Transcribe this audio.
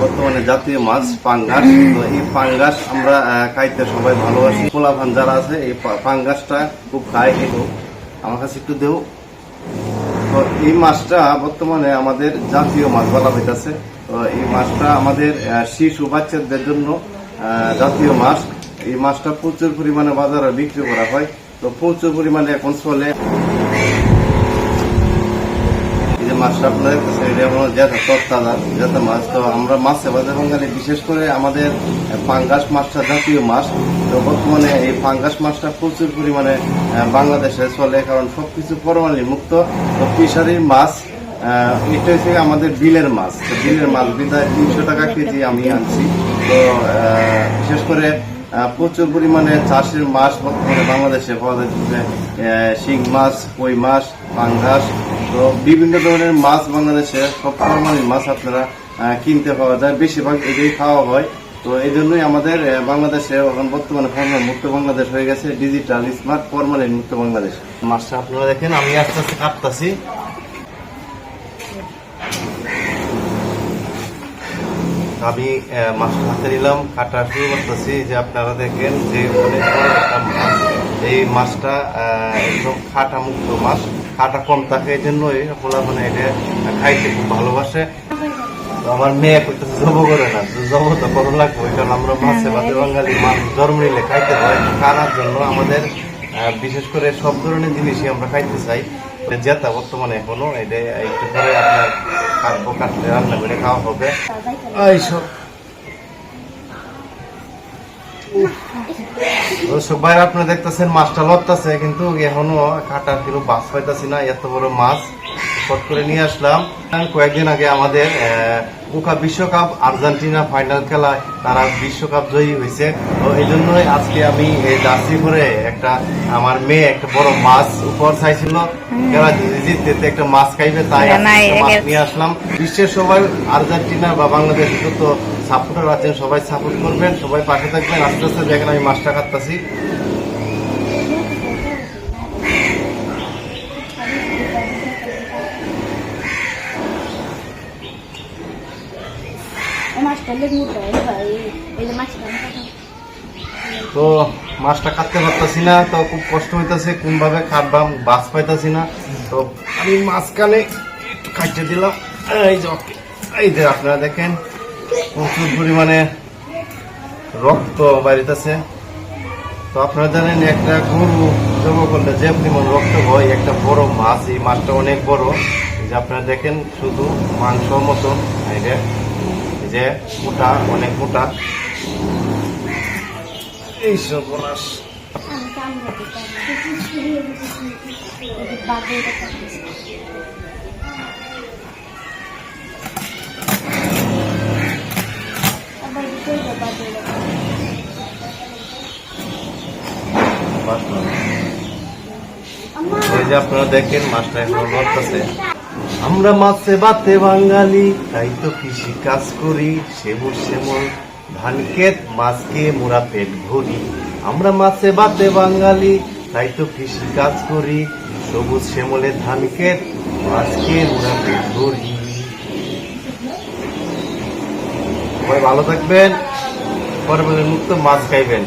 বর্তমানে জাতীয় মাছ, পাঙ্গাস। তো এই পাঙ্গাস আমরা খাইতে সবাই ভালোবাসি। পোলাভান যারা আছে, এই পাঙ্গাসটা খুব খায় কিন্তু আমার কাছে একটু দেও। তো এই মাছটা বর্তমানে আমাদের জাতীয় মাছ বলা হইতাছে। তো এই মাছটা আমাদের শিশু বাচ্চাদের জন্য জাতীয় মাছ। এই মাছটা প্রচুর পরিমাণে বাজারে বিক্রি করা হয়। তো প্রচুর পরিমাণে এখন চলে। মাছটা আপনারা দেখতেছেন এটা মাছ, তো আমরা মাছ বাজার বাঙালি, বিশেষ করে আমাদের পাঙ্গাস মাছটা জাতীয় মাছ। তো বর্তমানে এই পাঙ্গাস মাছটা প্রচুর পরিমাণে বাংলাদেশে চলে, কারণ সবকিছু পরমালি মুক্ত। তো ফিশারির মাছ এটা হচ্ছে আমাদের বিলের মাছ। বিলের মাছ বিদায় তিনশো টাকা কেজি আমি আনছি। তো বিশেষ করে প্রচুর পরিমাণে চাষের মাছ বর্তমানে বাংলাদেশে পাওয়া যাচ্ছে শিং মাছ, কই মাছ, পাঙ্গাস তো বিভিন্ন ধরনের মাছ বাংলাদেশে সব ফরমালি মাছ আপনারা কিনতে পাওয়া যায়। বেশিরভাগ এটাই খাওয়া হয়। তো এই জন্যই আমাদের বাংলাদেশে এখন বর্তমানে ফরমাল মুক্ত বাংলাদেশ হয়ে গেছে ডিজিটাল স্মার্ট ফরমালিন মুক্ত বাংলাদেশ। মাছটা আপনারা দেখেন, আমি আস্তে আস্তে কাটতাছি। আমি মাছটা হাতে নিলাম কাটা শুরু করতেছি। যে আপনারা দেখেন যে মাছ। এই মাছটা একদম খাটা মুক্ত মাছ। খাটা কম থাকে এই জন্যই আপনারা মানে এটা খাইতে খুব ভালোবাসে। তো আমার মেয়ে করতেছে জব করে না। জব তো করো লাগবে কারণ আমরা মাছে ভাতে বাঙালি মাছ জন্ম নিলে খাইতে হয়। খাওয়ার জন্য আমাদের বিশেষ করে সব ধরনের জিনিসই আমরা খাইতে চাই। জেতা বর্তমানে এখনও এটা একটু পরে আপনার কাটবো কাটলে রান্না করে খাওয়া হবে। এইসব। দর্শক ভাইরা আপনারা দেখতেছেন মাছটা লড়তেছে কিন্তু এখনও কাটার কিন্তু বাস পাইতাছি না এত বড় মাছ। শর্ট করে নিয়ে আসলাম। কয়েকদিন আগে আমাদের উকা বিশ্বকাপ আর্জেন্টিনা ফাইনাল খেলায় তারা বিশ্বকাপ জয়ী হয়েছে। তো এই জন্যই আজকে আমি এই জার্সি করে একটা আমার মেয়ে একটা বড় মাছ উপহার চাইছিল। খেলা জিততে একটা মাছ খাইবে তাই মাছ নিয়ে আসলাম। বিশ্বের সবাই আর্জেন্টিনা বা বাংলাদেশ যত সাপোর্টার আছেন সবাই সাপোর্ট করবেন সবাই পাশে থাকবেন। আস্তে আস্তে দেখেন আমি মাছটা কাটতাছি। তো মাছটা কাটতে পারতাছি না তো খুব কষ্ট হইতাছে কোন ভাবে কাটবাম বাস পাইতাছি না। তো আমি মাঝখানে একটু কাটতে দিলাম। এই যে এই যে আপনারা দেখেন। প্রচুর পরিমাণে রক্ত বাড়িতেছে। তো আপনারা জানেন, একটা গরু জব করলে যে পরিমাণ রক্ত হয়, একটা বড় মাছ, এই মাছটা অনেক বড়। যে আপনারা দেখেন, শুধু মাংস মতন যে মোটা, অনেক মোটা। এই আমরা মাছে বাতে বাঙালি, তাই তো কৃষি কাজ করি। সেমুর সেমল ধান ক্ষেত মাছকে মোরা পেট ভরি। আমরা মাছে বাতে বাঙালি, তাই তো কৃষি কাজ করি। সবুজ শ্যামলে ধান ক্ষেত মাছকে মোরা পেট ভরি। সবাই ভালো থাকবেন পরে মুক্ত মাছ খাইবেন।